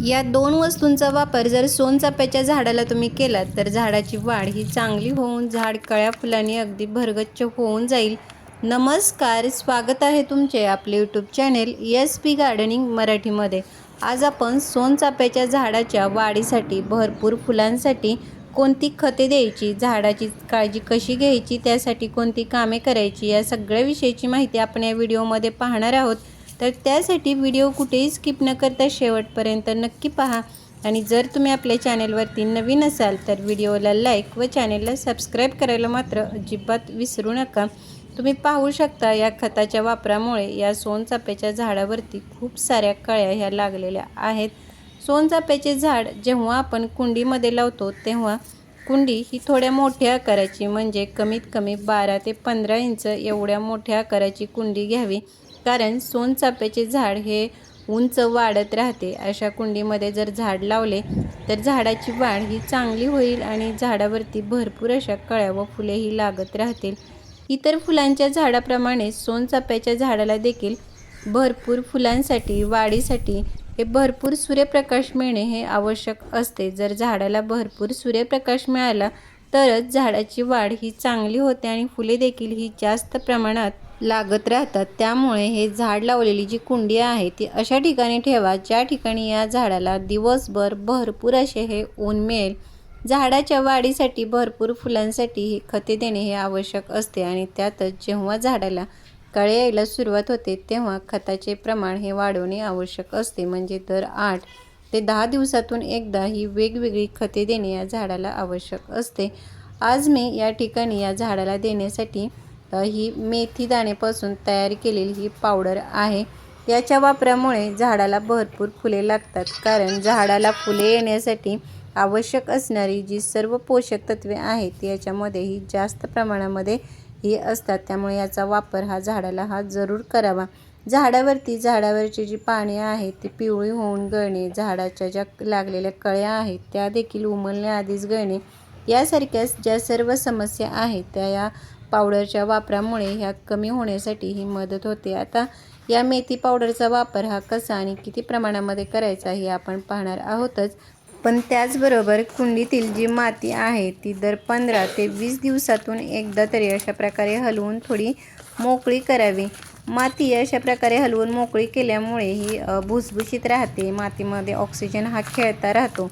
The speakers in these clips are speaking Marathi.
या दोन वस्तूंचा वापर जर सोनचाफ्याच्या झाडाला तुम्ही केलात तर झाडाची वाढ ही चांगली होऊन झाड कळ्या फुलांनी अगदी भरगच्च होऊन जाईल. नमस्कार स्वागत आहे तुमचे आपले YouTube channel S P gardening मराठीमध्ये. आज आपण सोनचाफ्याच्या झाडाच्या वाढीसाठी भरपूर फुलांसाठी कोणती खते द्यायची झाडाची काळजी कशी घ्यायची त्यासाठी कोणती कामे करायची या सगळ्या विषयीची माहिती आपण या व्हिडिओमध्ये पाहणार आहोत. तर त्यासाठी व्हिडिओ कुठेही स्किप न करता शेवटपर्यंत नक्की पहा. आणि जर तुम्ही आपल्या चॅनेलवरती नवीन असाल तर व्हिडिओला लाईक व चॅनेलला सबस्क्राईब करायला मात्र अजिबात विसरू नका. तुम्ही पाहू शकता या खताच्या वापरामुळे या सोनचाप्याच्या झाडावरती खूप साऱ्या कळ्या ह्या लागलेल्या आहेत. सोनचाप्याचे झाड जेव्हा आपण कुंडीमध्ये लावतो तेव्हा कुंडी ही थोड्या मोठ्या आकाराची म्हणजे कमीत कमी बारा ते पंधरा इंच एवढ्या मोठ्या आकाराची कुंडी घ्यावी. कारण सोनचाफ्याचे झाड हे उंच वाढत राहते. अशा कुंडीमध्ये जर झाड लावले तर झाडाची वाढ ही चांगली होईल आणि झाडावरती भरपूर अशा कळ्या व फुलेही लागत राहतील. इतर फुलांच्या झाडाप्रमाणे सोनचाफ्याच्या झाडाला देखील भरपूर फुलांसाठी वाढीसाठी हे भरपूर सूर्यप्रकाश मिळणे हे आवश्यक असते. जर झाडाला भरपूर सूर्यप्रकाश मिळाला तरच झाडाची वाढ ही चांगली होते आणि फुले देखील ही जास्त प्रमाणात लागत राहतात. त्यामुळे हे झाड लावलेली जी कुंडी आहे ती अशा ठिकाणी ठेवा ज्या ठिकाणी या झाडाला दिवसभर भरपूर असे हे ऊन मिळेल. झाडाच्या वाढीसाठी भरपूर फुलांसाठी हे खते देणे हे आवश्यक असते आणि त्यातच जेव्हा झाडाला कळे यायला सुरुवात होते तेव्हा खताचे प्रमाण हे वाढवणे आवश्यक असते. म्हणजे दर आठ ते दहा दिवसातून एकदा ही वेगवेगळी खते देणे या झाडाला आवश्यक असते. आज मी या ठिकाणी या झाडाला देण्यासाठी ही मेथी दाण्यापासून तयार केलेली ही पावडर आहे. याच्या वापरामुळे झाडाला भरपूर फुले लागतात. कारण झाडाला फुले येण्यासाठी आवश्यक असणारी जी सर्व पोषक तत्वे आहेत याच्यामध्ये ही जास्त प्रमाणामध्ये ही असतात. त्यामुळे याचा वापर हा झाडाला हा जरूर करावा. झाडावरती झाडावरची जी पाने आहेत ती पिवळी होऊन गळणे झाडाच्या ज्या लागलेल्या कळ्या आहेत त्या देखील उमलण्याआधीच गळणे यासारख्या ज्या सर्व समस्या आहेत त्या या पावडरच्या वापरामुळे ह्या कमी होण्यासाठी ही मदत होते. आता या मेथी पावडरचा वापर हा कसा आणि किती प्रमाणामध्ये करायचा हे आपण पाहणार आहोतच. पण त्याचबरोबर कुंडीतील जी माती आहे ती दर पंधरा ते वीस दिवसातून एकदा तरी अशा प्रकारे हलवून थोडी मोकळी करावी. माती अशा प्रकारे हलवून मोकळी केल्यामुळे ही भुसभुशीत राहते. मातीमध्ये ऑक्सिजन हा खेळता राहतो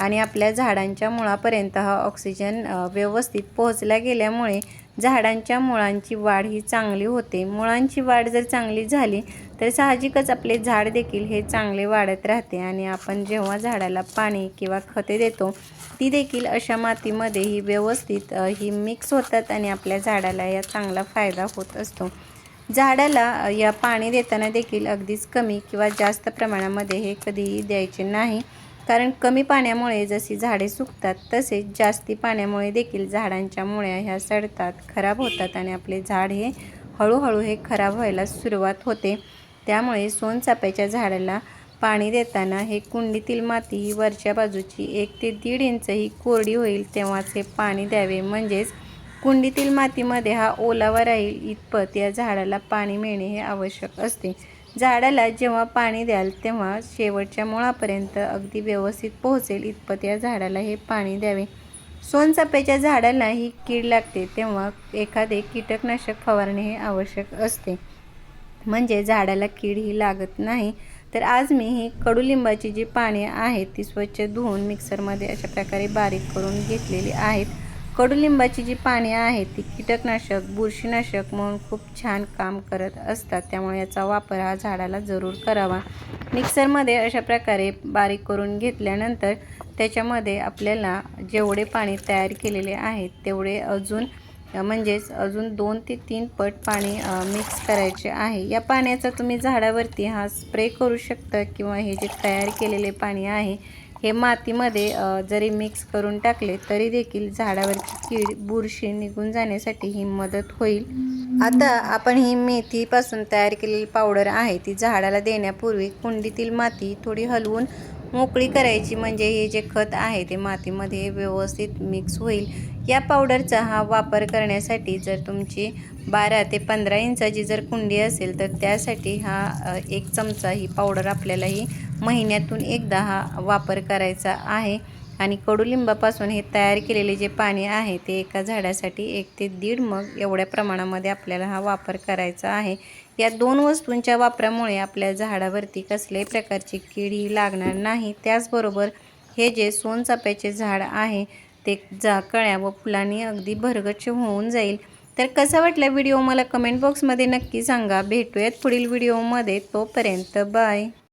आणि आपल्या झाडांच्या मुळापर्यंत हा ऑक्सिजन व्यवस्थित पोहोचला गेल्यामुळे झाडांच्या मुळांची वाढ ही चांगली होते. मुळांची वाढ जर चांगली झाली तर साहजिकच आपले झाड देखील हे चांगले वाढत राहते आणि आपण जेव्हा झाडाला पाणी किंवा खते देतो ती देखील अशा मातीमध्ये ही व्यवस्थित ही मिक्स होतात आणि आपल्या झाडाला या चांगला फायदा होत असतो. झाडाला या पाणी देताना देखील अगदीच कमी किंवा जास्त प्रमाणामध्ये हे कधीही द्यायचे नाही. कारण कमी पाण्यामुळे जशी झाडे सुकतात तसेच जास्ती पाण्यामुळे देखील झाडांच्या मुळ्या ह्या सडतात खराब होतात आणि आपले झाड हे हळूहळू हे खराब व्हायला सुरुवात होते. त्यामुळे सोनचाप्याच्या झाडाला पाणी देताना हे कुंडीतील माती ही वरच्या बाजूची एक ते दीड इंच ही कोरडी होईल तेव्हाच हे पाणी द्यावे. म्हणजेच कुंडीतील मातीमध्ये हा ओलावा राहील इतपत या झाडाला पाणी मिळणे हे आवश्यक असते. झाडाला जेव्हा पाणी द्याल तेव्हा शेवटच्या मुळापर्यंत अगदी व्यवस्थित पोहोचेल इतपत या झाडाला हे पाणी द्यावे. सोनचाप्याच्या झाडाला ही कीड लागते तेव्हा एखादे कीटकनाशक फवारणे हे आवश्यक असते. म्हणजे झाडाला कीड ही लागत नाही. तर आज मी ही कडुलिंबाची जी पाने आहेत ती स्वच्छ धुवून मिक्सरमध्ये अशा प्रकारे बारीक करून घेतलेली आहेत. कडुलिंबाची जी पाने आहेत ती कीटकनाशक बुरशीनाशक म्हणून खूप छान काम करत असतात. त्यामुळे याचा वापर हा झाडाला जरूर करावा. मिक्सरमध्ये अशा प्रकारे बारीक करून घेतल्यानंतर त्याच्यामध्ये आपल्याला जेवढे पाणी तयार केलेले आहेत तेवढे अजून म्हणजेच अजून दोन ते तीन पट पाणी मिक्स करायचे आहे. या पाण्याचा तुम्ही झाडावरती हा स्प्रे करू शकता किंवा हे जे तयार केलेले पाणी आहे हे मातीमध्ये जरी मिक्स करून टाकले तरी देखील झाडावरची कीड बुरशी निघून जाण्यासाठी ही मदत होईल. आता आपण ही मेथीपासून तयार केलेली पावडर आहे ती झाडाला देण्यापूर्वी कुंडीतील माती थोडी हलवून मोकळी करायची म्हणजे हे जे खत आहे ते मातीमध्ये व्यवस्थित मिक्स होईल. या पावडरचा हा वापर करण्यासाठी जर तुमची बारा ते पंधरा इंचाची जर कुंडी असेल तर त्यासाठी हा एक चमचा ही पावडर आपल्याला ही महिन्यातून एकदा हा वापर करायचा आहे. आणि कडुलिंबापासून हे तयार केलेले जे पाणी आहे ते एका झाडासाठी एक ते दीड मग एवढ्या प्रमाणामध्ये आपल्याला हा वापर करायचा आहे. या दोन वस्तूंच्या वापरामुळे आपल्या झाडावरती कसल्याही प्रकारची कीड ही लागणार नाही. त्याचबरोबर हे जे सोनचाप्याचे झाड आहे ते जा कळ्या व फुलांनी अगदी भरगच्च होऊन जाईल. तर कसा वाटला व्हिडिओ? मला कमेंट बॉक्समध्ये नक्की सांगा. भेटूयात पुढील व्हिडिओमध्ये. तोपर्यंत बाय.